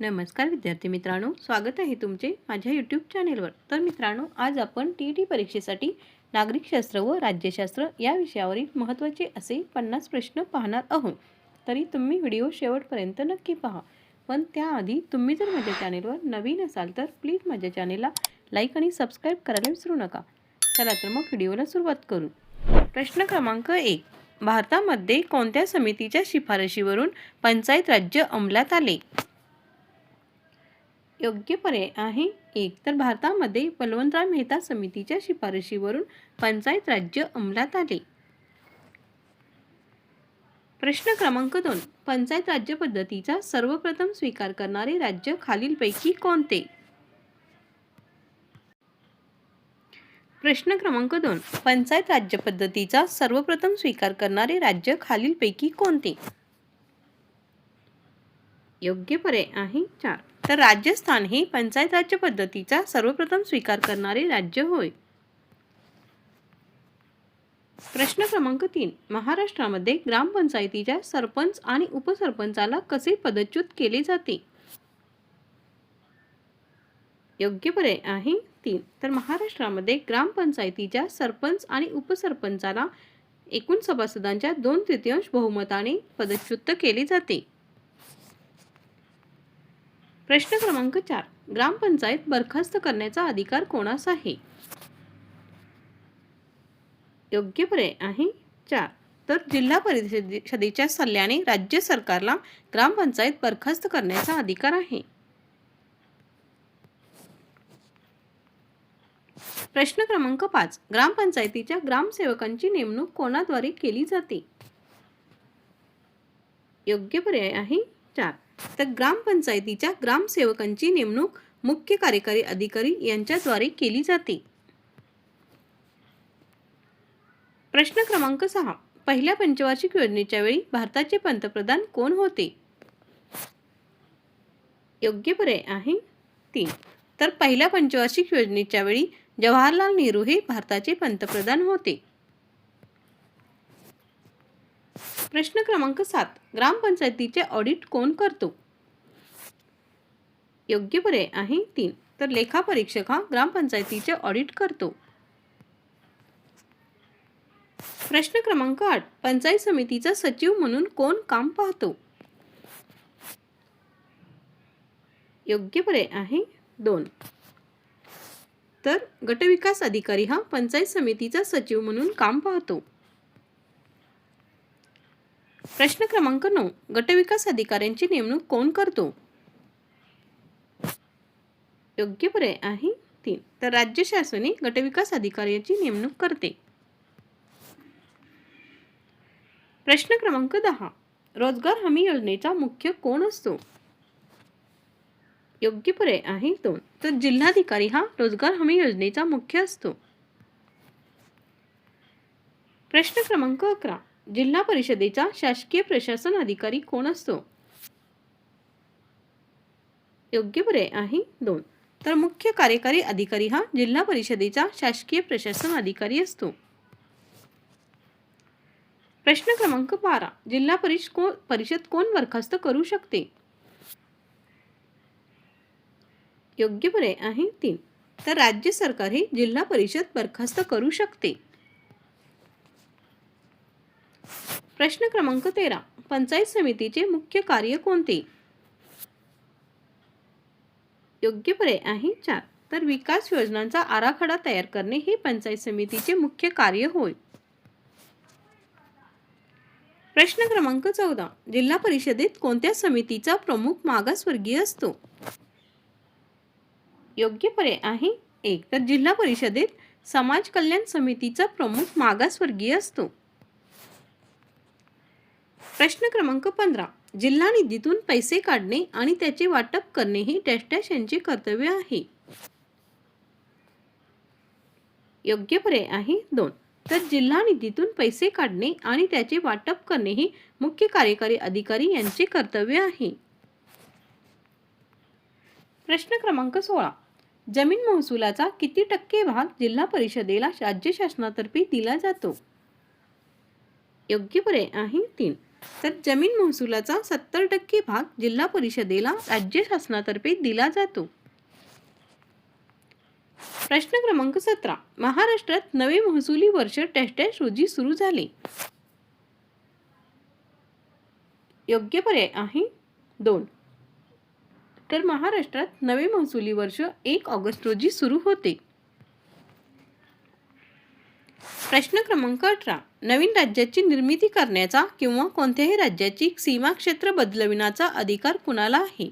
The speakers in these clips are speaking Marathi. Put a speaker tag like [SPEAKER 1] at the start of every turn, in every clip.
[SPEAKER 1] नमस्कार विद्यार्थी मित्रांनो स्वागत आहे तुमचे माझ्या यूट्यूब चॅनेलवर तर मित्रांनो आज आपण टी ई टी परीक्षेसाठी नागरिकशास्त्र व राज्यशास्त्र या विषयावरील महत्त्वाचे असे पन्नास प्रश्न पाहणार आहोत. तरी तुम्ही व्हिडिओ शेवटपर्यंत नक्की पहा. पण त्याआधी तुम्ही जर माझ्या चॅनेलवर नवीन असाल तर प्लीज माझ्या चॅनेलला लाईक आणि सबस्क्राईब करायला विसरू नका. चला तर मग व्हिडिओला सुरुवात करू. प्रश्न क्रमांक एक. भारतामध्ये कोणत्या समितीच्या शिफारशीवरून पंचायत राज्य अंमलात आले? योग्य पर्याय आहे. एक तर भारतामध्ये बलवंतराव मेहता समितीच्या शिफारशीवरून पंचायत राज्य अंमलात आले. प्रश्न क्रमांक दोन. पंचायत राज्य पद्धतीचा सर्वप्रथम स्वीकार करणारे राज्य खालीलपैकी कोणते? प्रश्न क्रमांक दोन. पंचायत राज्य पद्धतीचा सर्वप्रथम स्वीकार करणारे राज्य खालीलपैकी कोणते? योग्य पर्याय आहे. चार. तर राजस्थान हे पंचायत राज्य पद्धतीचा सर्वप्रथम स्वीकार करणारे राज्य होय. प्रश्न क्रमांक तीन. महाराष्ट्रामध्ये ग्रामपंचायतीच्या सरपंच आणि उपसरपंचाला कसे पदच्युत केले जाते? योग्य पर्याय आहे तीन. तर महाराष्ट्रामध्ये ग्रामपंचायतीच्या सरपंच आणि उपसरपंचाला एकूण सभासदांच्या दोन तृतीयांश बहुमताने पदच्युत केले जाते. प्रश्न क्रमांक चार. ग्रामपंचायत बरखास्त करण्याचा अधिकार कोणास आहे योग्य पर्याय आहे. चार. तर जिल्हा परिषदेच्या सल्ल्याने राज्य सरकारला ग्रामपंचायत बरखास्त करण्याचा अधिकार आहे. प्रश्न क्रमांक पाच. ग्रामपंचायतीच्या ग्रामसेवकांची नेमणूक कोणाद्वारे केली जाते? योग्य पर्याय आहे. चार. तर ग्रामपंचायतीच्या ग्रामसेवकांची नेमणूक मुख्य कार्यकारी अधिकारी यांच्याद्वारे केली जाते. प्रश्न क्रमांक सहा. पहिल्या पंचवार्षिक योजनेच्या वेळी भारताचे पंतप्रधान कोण होते? योग्य पर्याय आहे तीन. तर पहिल्या पंचवार्षिक योजनेच्या वेळी जवाहरलाल नेहरू हे भारताचे पंतप्रधान होते. प्रश्न क्रमांक सात. ग्रामपंचायतीचे ऑडिट कोण करतो? योग्य पर्याय आहे तीन. तर लेखापरीक्षक हा ग्रामपंचायतीचे ऑडिट करतो. प्रश्न क्रमांक आठ. पंचायत समितीचा सचिव म्हणून कोण काम पाहतो? योग्य पर्याय आहे दोन. तर गटविकास अधिकारी हा पंचायत समितीचा सचिव म्हणून काम पाहतो. प्रश्न क्रमांक नऊ. गटविकास अधिकाऱ्यांची नेमणूक कोण करतो? योग्य पर्याय आहे तीन. तर राज्य शासने गटविकास अधिकाऱ्याची नेमणूक करते. प्रश्न क्रमांक दहा. रोजगार हमी योजनेचा मुख्य कोण असतो? योग्य पर्याय आहे दोन. तर जिल्हाधिकारी हा रोजगार हमी योजनेचा मुख्य असतो. प्रश्न क्रमांक अकरा. जिल्हा परिषदेचा शासकीय प्रशासन अधिकारी कोण असतो? योग्य पर्याय आहे दोन. तर मुख्य कार्यकारी अधिकारी हा जिल्हा परिषदेचा शासकीय प्रशासन अधिकारी असतो. प्रश्न क्रमांक बारा. जिल्हा परिष को परिषद कोण बरखास्त करू शकते? योग्य पर्याय आहे तीन. तर राज्य सरकार हे जिल्हा परिषद बरखास्त करू शकते. प्रश्न क्रमांक तेरा. पंचायत समितीचे मुख्य कार्य कोणते? योग्य पर्याय आहे चार. तर विकास योजनांचा आराखडा तयार करणे हे पंचायत समितीचे मुख्य कार्य होय. प्रश्न क्रमांक चौदा. जिल्हा परिषदेत कोणत्या समितीचा प्रमुख मागासवर्गीय असतो? योग्य पर्याय आहे एक. तर जिल्हा परिषदेत समाज कल्याण समितीचा प्रमुख मागासवर्गीय असतो. प्रश्न क्रमांक पंधरा. जिल्हा निधीतून पैसे काढणे आणि त्याचे वाटप करणे हे डॅश डॅश यांचे कर्तव्य आहे. योग्य पर्याय आहे दोन. तर जिल्हा निधीतून पैसे काढणे आणि त्याचे वाटप करणे हे मुख्य कार्यकारी अधिकारी यांचे कर्तव्य आहे. प्रश्न क्रमांक सोळा. जमीन महसुलाचा किती टक्के भाग जिल्हा परिषदेला राज्य शासनातर्फे दिला जातो? योग्य पर्याय आहे तीन. तर जमीन महसुलाचा सत्तर टक्के भाग जिल्हा परिषदेला राज्य शासनातर्फे दिला जातो. प्रश्न क्रमांक सतरा. महाराष्ट्रात नवे महसुली वर्ष डॅश डॅश रोजी सुरू झाले. योग्य पर्याय आहे? दोन. तर महाराष्ट्रात नवे महसुली वर्ष एक ऑगस्ट रोजी सुरू होते. प्रश्न क्रमांक अठरा. नवीन राज्याची निर्मिती करण्याचा किंवा कोणत्याही राज्याची सीमा क्षेत्र बदलविण्याचा अधिकार कुणाला आहे?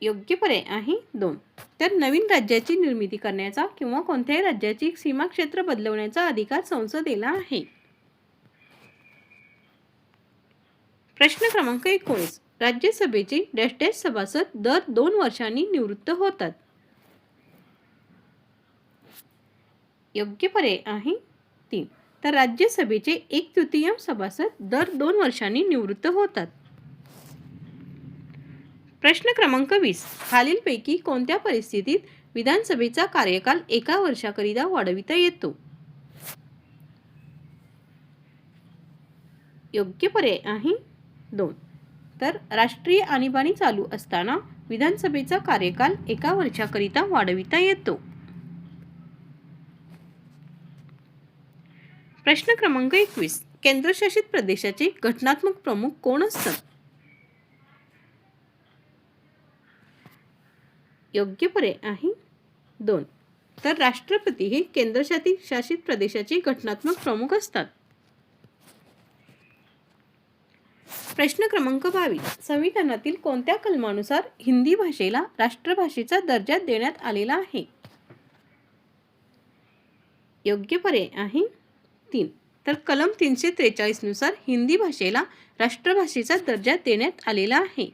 [SPEAKER 1] योग्य पर्याय आहे दोन. तर नवीन राज्याची निर्मिती करण्याचा किंवा कोणत्याही राज्याची सीमा क्षेत्र बदलवण्याचा अधिकार संसदेला आहे. प्रश्न क्रमांक एकोणीस. राज्यसभेचे डॅश डॅश सभासद दर दोन वर्षांनी निवृत्त होतात. योग्य पर्याय आहे तीन. तर राज्यसभेचे एक तृतीयांश सभासद दर दोन वर्षांनी निवृत्त होतात. प्रश्न क्रमांक वीस. खालीलपैकी कोणत्या परिस्थितीत विधानसभेचा कार्यकाल एका वर्षाकरिता वाढविता येतो? योग्य पर्याय आहे दोन. तर राष्ट्रीय आणीबाणी चालू असताना विधानसभेचा कार्यकाल एका वर्षाकरिता वाढविता येतो. प्रश्न क्रमांक एकवीस. केंद्रशासित प्रदेशाचे घटनात्मक प्रमुख कोण असतात? योग्य पर्याय आहे दोन. तर राष्ट्रपती हे केंद्रशासित शासित प्रदेशाचे घटनात्मक प्रमुख असतात. प्रश्न क्रमांक बावीस. संविधानातील कोणत्या कलमानुसार हिंदी भाषेला राष्ट्रभाषेचा दर्जा देण्यात आलेला आहे? योग्य पर्याय आहे तीन. तर कलम तीनशे त्रेचाळीसनुसार हिंदी भाषेला राष्ट्रभाषेचा दर्जा देण्यात आलेला आहे.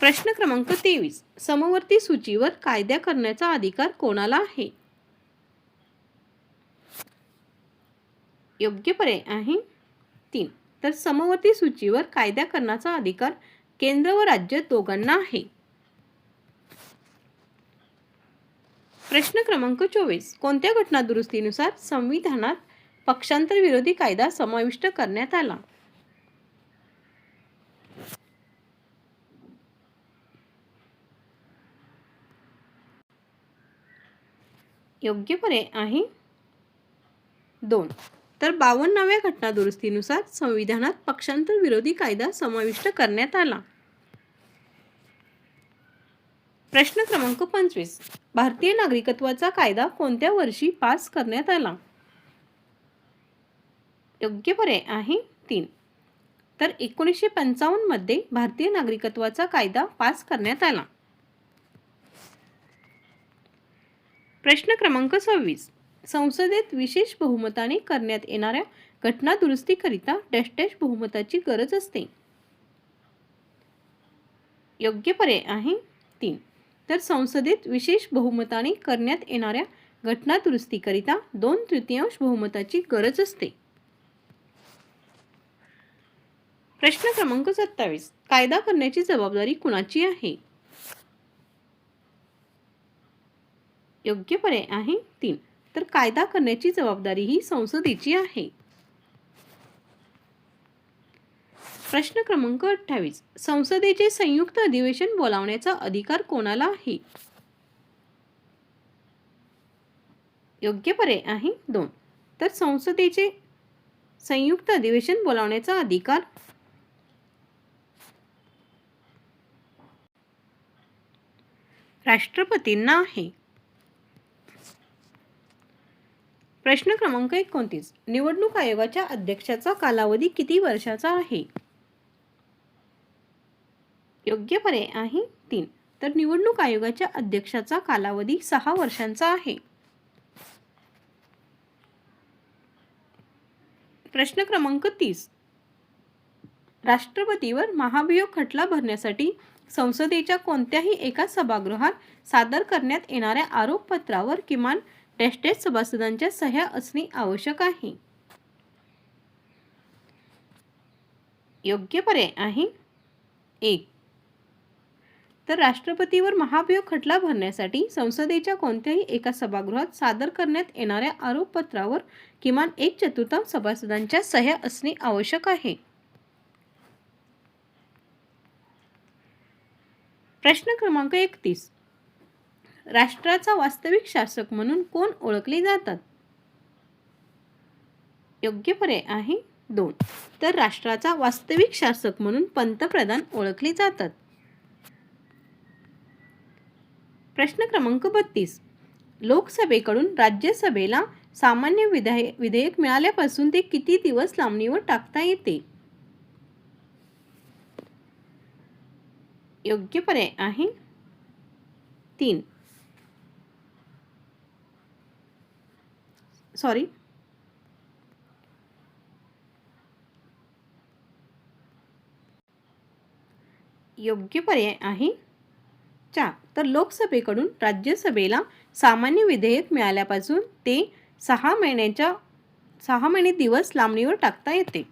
[SPEAKER 1] प्रश्न क्रमांक तेवीस. समवर्ती सूचीवर कायद्या करण्याचा अधिकार कोणाला आहे? योग्य पर्याय आहे तीन. तर समवर्ती सूचीवर कायदा करण्याचा अधिकार केंद्र व राज्य दोघांना आहे. प्रश्न क्रमांक चोवीस. कोणत्या घटना दुरुस्तीनुसार संविधानात पक्षांतर विरोधी कायदा समाविष्ट करण्यात आला? योग्य पर्याय आहे. दोन. तर बावन्नाव्या घटना दुरुस्तीनुसार संविधानात पक्षांतर विरोधी कायदा समाविष्ट करण्यात आला. प्रश्न क्रमांक पंचवीस. भारतीय नागरिकत्वाचा कायदा कोणत्या वर्षी पास करण्यात आला? योग्य पर्याय आहे तीन. तर एकोणीसशे पंचावन्नमध्ये भारतीय नागरिकत्वाचा कायदा पास करण्यात आला. प्रश्न क्रमांक सव्वीस. संसदेत विशेष बहुमताने करण्यात येणाऱ्या घटना दुरुस्तीकरिता डॅश डॅश बहुमताची गरज असते. योग्य पर्याय आहे तीन. तर संसदेत विशेष बहुमताने करण्यात येणाऱ्या घटना दुरुस्तीकरिता दोन तृतीयांश बहुमताची गरज असते. प्रश्न क्रमांक सत्तावीस. कायदा करण्याची जबाबदारी कुणाची आहे? योग्य पर्याय आहे तीन. तर कायदा करण्याची जबाबदारी ही संसदेची आहे. प्रश्न क्रमांक अठ्ठावीस. संसदेचे संयुक्त अधिवेशन बोलावण्याचा अधिकार कोणाला आहे? योग्य पर्याय आहे दोन. तर संसदेचे संयुक्त अधिवेशन बोलावण्याचा अधिकार राष्ट्रपतींना आहे. प्रश्न क्रमांक एकोणतीस. निवडणूक आयोगाच्या अध्यक्षाचा कालावधी किती वर्षाचा आहे? योग्य पर्याय आहे तीन. तर निवडणूक आयोगाच्या अध्यक्षाचा कालावधी सहा वर्षांचा आहे. प्रश्न क्रमांक तीस. राष्ट्रपतीवर महाभियोग खटला भरण्यासाठी संसदेच्या कोणत्याही एका सभागृहात सादर करण्यात येणाऱ्या आरोपपत्रावर किमान डॅश सभासदांच्या सह्या असणे आवश्यक आहे. योग्य पर्याय आहे. एक. तर राष्ट्रपतीवर महाभियोग खटला भरण्यासाठी संसदेच्या कोणत्याही एका सभागृहात सादर करण्यात येणाऱ्या आरोपपत्रावर किमान एक चतुर्थांश सभासदांच्या सह्या असणे आवश्यक आहे. प्रश्न क्रमांक एकतीस. राष्ट्राचा वास्तविक शासक म्हणून कोण ओळखले जातात? योग्य पर्याय आहे दोन. तर राष्ट्राचा वास्तविक शासक म्हणून पंतप्रधान ओळखले जातात. प्रश्न क्रमांक बत्तीस. लोकसभेकडून राज्यसभेला सामान्य विधाय विधेयक मिळाल्यापासून ते किती दिवस लांबणीवर टाकता येते? योग्य पर्याय आहे? तीन. सॉरी योग्य पर्याय आहे? चार तर लोकसभेकडून राज्यसभेला सामान्य विधेयक मिळाल्यापासून ते सहा महिन्याच्या सहा महिने दिवस लांबणीवर टाकता येते.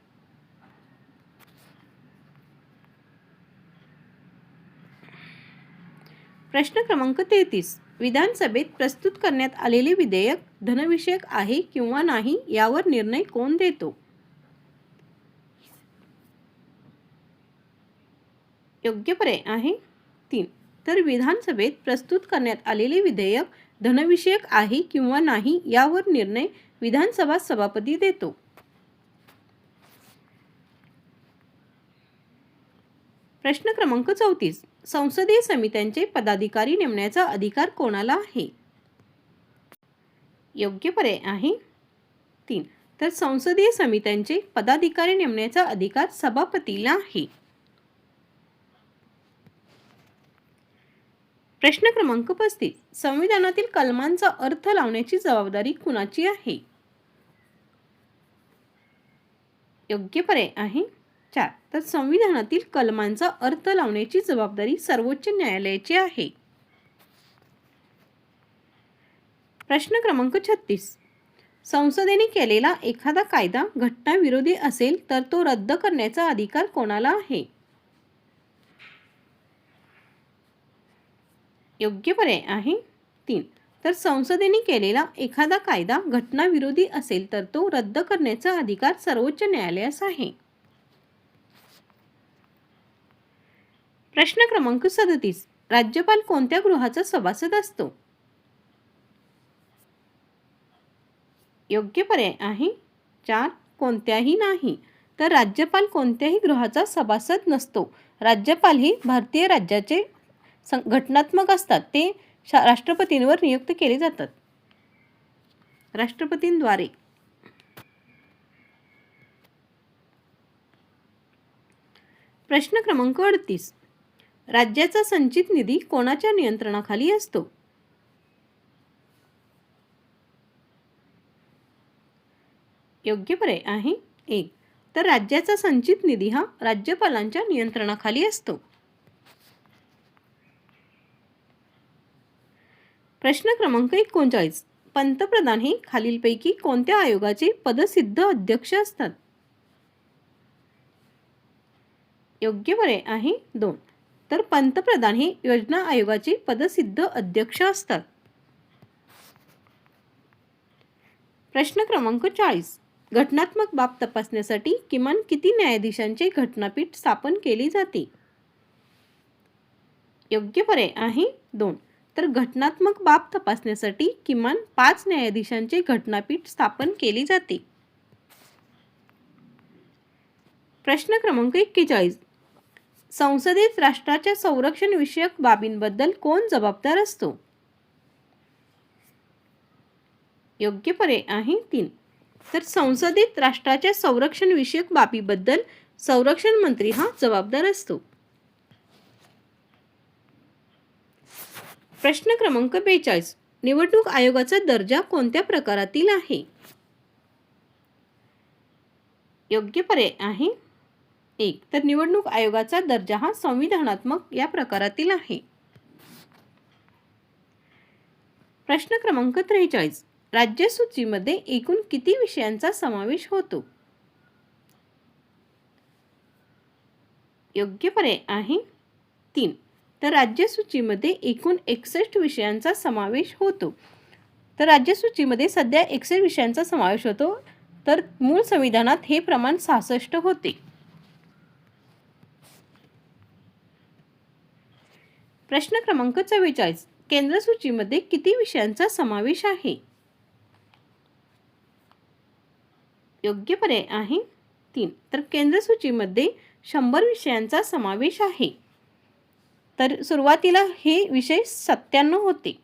[SPEAKER 1] प्रश्न क्रमांक तेहतीस. विधानसभेत प्रस्तुत करण्यात आलेले विधेयक धनविषयक आहे किंवा नाही यावर निर्णय कोण देतो? योग्य पर्याय आहे? तीन. तर विधानसभेत प्रस्तुत करण्यात आलेले विधेयक धनविषयक आहे किंवा नाही यावर निर्णय विधानसभा सभापती देतो. प्रश्न क्रमांक चौतीस. संसदीय समित्यांचे पदाधिकारी नेमण्याचा अधिकार कोणाला आहे? योग्य पर्याय आहे. तीन. तर संसदीय समित्यांचे पदाधिकारी नेमण्याचा अधिकार सभापतीला आहे. प्रश्न क्रमांक पस्तीस. संविधानातील कलमांचा अर्थ लावण्याची जबाबदारी कुणाची आहे? योग्य पर्याय आहे चार. तर संविधानातील कलमांचा अर्थ लावण्याची जबाबदारी सर्वोच्च न्यायालयाची आहे. प्रश्न क्रमांक छत्तीस. संसदेने केलेला एखादा कायदा घटनाविरोधी असेल तर तो रद्द करण्याचा अधिकार कोणाला आहे? योग्य पर्याय आहे. तीन. तर संसदेने केलेला एखादा कायदा घटनाविरोधी असेल तर तो रद्द करण्याचा अधिकार सर्वोच्च न्यायालयास आहे. प्रश्न क्रमांक सदतीस. राज्यपाल कोणत्या गृहाचा सभासद असतो? योग्य पर्याय आहे. चार. कोणत्याही नाही. तर राज्यपाल कोणत्याही गृहाचा सभासद नसतो. राज्यपाल हे भारतीय राज्याचे घटनात्मक असतात ते शा राष्ट्रपतींवर नियुक्त केले जातात. राष्ट्रपतींद्वारे. प्रश्न क्रमांक अडतीस. राज्याचा संचित निधी कोणाच्या नियंत्रणाखाली असतो? योग्य पर्याय आहे एक. तर राज्याचा संचित निधी हा राज्यपालांच्या नियंत्रणाखाली असतो. प्रश्न क्रमांक एकोणचाळीस. पंतप्रधान हे खालीलपैकी कोणत्या आयोगाचे पदसिद्ध अध्यक्ष असतात? योग्य पर्याय आहे दोन. तर पंतप्रधान हे योजना आयोगाचे पदसिद्ध अध्यक्ष असतात. प्रश्न क्रमांक चाळीस. घटनात्मक बाब तपासण्यासाठी किमान किती न्यायाधीशांचे घटनापीठ स्थापन केले जाते? योग्य पर्याय आहे दोन. तर घटनात्मक बाब तपासण्यासाठी किमान पाच न्यायाधीशांचे घटनापीठ स्थापन केले जाते. प्रश्न क्रमांक एक्केचाळीस. संसदेत राष्ट्राच्या संरक्षण विषयक बाबींबद्दल कोण जबाबदार असतो? योग्य पर्याय आहे तीन. तर संसदेत राष्ट्राच्या संरक्षण विषयक बाबीबद्दल संरक्षण मंत्री हा जबाबदार असतो. प्रश्न क्रमांक बेचाळीस. निवडणूक आयोगाचा दर्जा कोणत्या प्रकारातील आहे? योग्य पर्याय आहे. एक तर निवडणूक आयोगाचा दर्जा हा संविधानात्मक या प्रकारातील आहे. प्रश्न क्रमांक त्रेचाळीस. राज्यसूचीमध्ये एकूण किती विषयांचा समावेश होतो? योग्य पर्याय आहे. तीन तर राज्यसूचीमध्ये एकूण एकसष्ट विषयांचा समावेश होतो. तर राज्यसूचीमध्ये सध्या एकसष्ट विषयांचा समावेश होतो. तर मूळ संविधानात हे प्रमाण सहासष्ट होते. प्रश्न क्रमांक चव्वेचाळीस. केंद्र सूचीमध्ये किती विषयांचा समावेश आहे? योग्य पर्याय आहे तीन. तर केंद्र सूचीमध्ये शंभर विषयांचा समावेश आहे. तर सुरुवातीला हे विषय सत्त्याण्णव होते.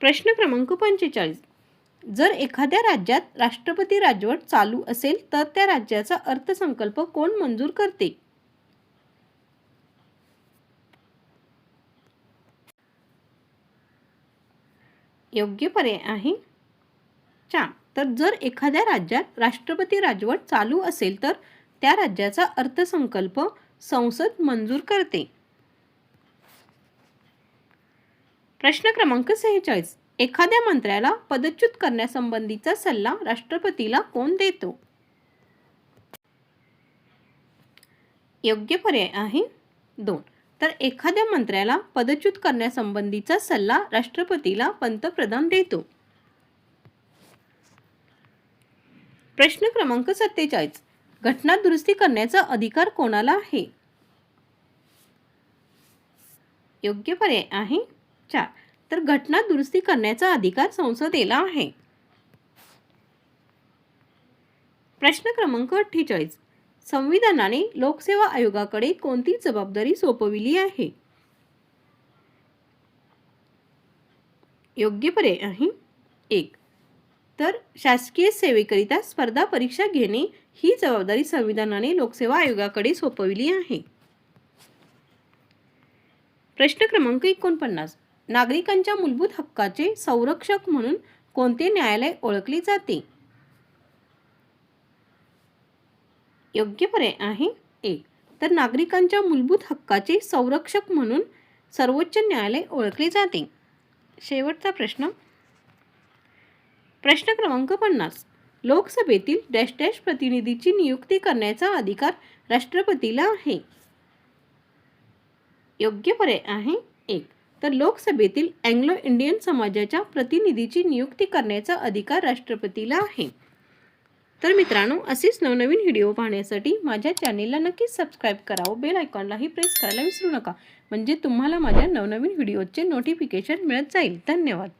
[SPEAKER 1] प्रश्न क्रमांक पंचेचाळीस. जर एखाद्या राज्यात राष्ट्रपती राजवट चालू असेल तर त्या राज्याचा अर्थसंकल्प कोण मंजूर करते? योग्य पर्याय आहे चार. तर जर एखाद्या राज्यात राष्ट्रपती राजवट चालू असेल तर त्या राज्याचा अर्थसंकल्प संसद मंजूर करते. प्रश्न क्रमांक सेहेचाळीस. एखाद्या मंत्र्याला पदच्युत करण्यासंबंधीचा सल्ला राष्ट्रपतीला कोण देतो? योग्य पर्याय आहे दोन. तर एखाद्या मंत्र्याला पदच्युत करण्यासंबंधीचा सल्ला राष्ट्रपतीला पंतप्रधान देतो. प्रश्न क्रमांक सत्तेचाळीस. घटना दुरुस्ती करण्याचा अधिकार कोणाला आहे? योग्य पर्याय आहे चार. तर घटना दुरुस्ती करण्याचा अधिकार संसदेला आहे. प्रश्न क्रमांक अठ्ठेचाळीस. संविधानाने लोकसेवा आयोगाकडे कोणती जबाबदारी सोपविली आहे? योग्य पर्याय आहे एक. तर शासकीय सेवेकरिता स्पर्धा परीक्षा घेणे ही जबाबदारी संविधानाने लोकसेवा आयोगाकडे सोपविली आहे. प्रश्न क्रमांक एकोणपन्नास. नागरिकांच्या मूलभूत हक्काचे संरक्षक म्हणून कोणते न्यायालय ओळखले जाते? योग्य पर्याय आहे एक तर नागरिकांच्या मूलभूत हक्काचे संरक्षक म्हणून सर्वोच्च न्यायालय ओळखले जाते. शेवटचा प्रश्न. प्रश्न क्रमांक पन्नास. लोकसभेतील डॅश डॅश प्रतिनिधीची नियुक्ती करण्याचा अधिकार राष्ट्रपतीला आहे. योग्य पर्याय आहे एक. तर लोकसभेतील अँग्लो इंडियन समाजाच्या प्रतिनिधीची नियुक्ती करण्याचा अधिकार राष्ट्रपतीला आहे. तर मित्रांनो असेच नवनवीन व्हिडिओ पाहण्यासाठी माझ्या चॅनेलला नक्कीच सबस्क्राईब करावं बेल आयकॉनलाही प्रेस करायला विसरू नका. म्हणजे तुम्हाला माझ्या नवनवीन व्हिडिओचे नोटिफिकेशन मिळत जाईल. धन्यवाद.